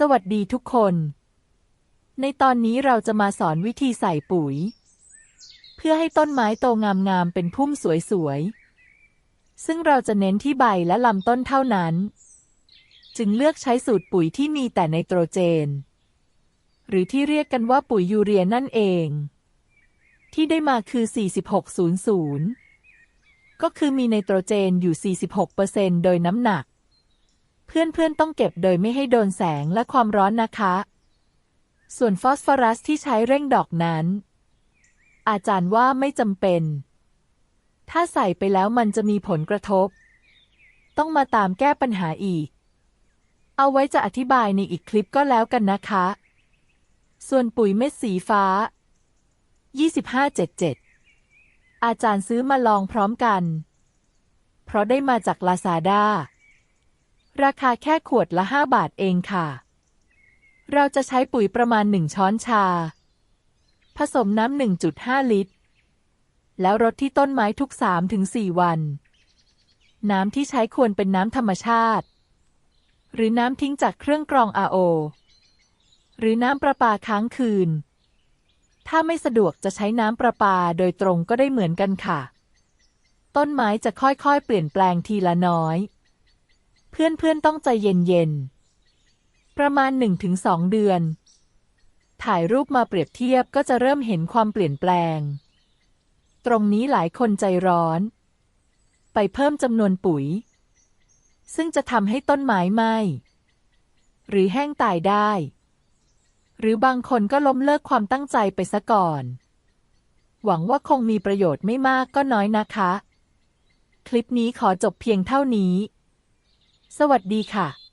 สวัสดีทุกคน ในตอนนี้เราจะมาสอนวิธีใส่ปุ๋ย เพื่อให้ต้นไม้โตงามๆเป็นพุ่มสวยๆ ซึ่งเราจะเน้นที่ใบและลำต้นเท่านั้น จึงเลือกใช้สูตรปุ๋ยที่มีแต่ไนโตรเจน หรือที่เรียกกันว่าปุ๋ยยูเรียนั่นเอง ที่ได้มาคือ 4600 ก็คือมีไนโตรเจนอยู่ 46%โดยน้ำหนัก เพื่อนๆต้องเก็บโดยไม่ให้โดนแสงและความร้อนนะคะ ส่วนฟอสฟอรัสที่ใช้เร่งดอกนั้น อาจารย์ว่าไม่จำเป็น ถ้าใส่ไปแล้วมันจะมีผลกระทบ ต้องมาตามแก้ปัญหาอีก เอาไว้จะอธิบายในอีกคลิปก็แล้วกันนะคะ ส่วนปุ๋ยเม็ดสีฟ้า 2577 อาจารย์ซื้อมาลองพร้อมกัน เพราะได้มาจากลาซาด้า ราคาแค่ขวดละ 5 บาทเองค่ะ เราจะใช้ปุ๋ยประมาณ 1 ช้อนชา ผสมน้ำ 1.5 ลิตร แล้วรดที่ต้นไม้ทุก 3-4 วัน น้ำที่ใช้ควรเป็นน้ำธรรมชาติ หรือน้ำทิ้งจากเครื่องกรอง RO หรือน้ำประปาค้างคืน ถ้าไม่สะดวกจะใช้น้ำประปาโดยตรงก็ได้เหมือนกันค่ะ ต้นไม้จะค่อยๆ เปลี่ยนแปลงทีละน้อย เพื่อนๆต้องใจเย็นๆ ประมาณ 1-2 เดือน ถ่ายรูปมาเปรียบเทียบก็จะเริ่มเห็นความเปลี่ยนแปลง ตรงนี้หลายคนใจร้อน ไปเพิ่มจำนวนปุ๋ย ซึ่งจะทำให้ต้นไม้ไหมหรือแห้งตายได้ หรือบางคนก็ล้มเลิกความตั้งใจไปซะก่อน หวังว่าคงมีประโยชน์ไม่มากก็น้อยนะคะ คลิปนี้ขอจบเพียงเท่านี้ สวัสดีค่ะ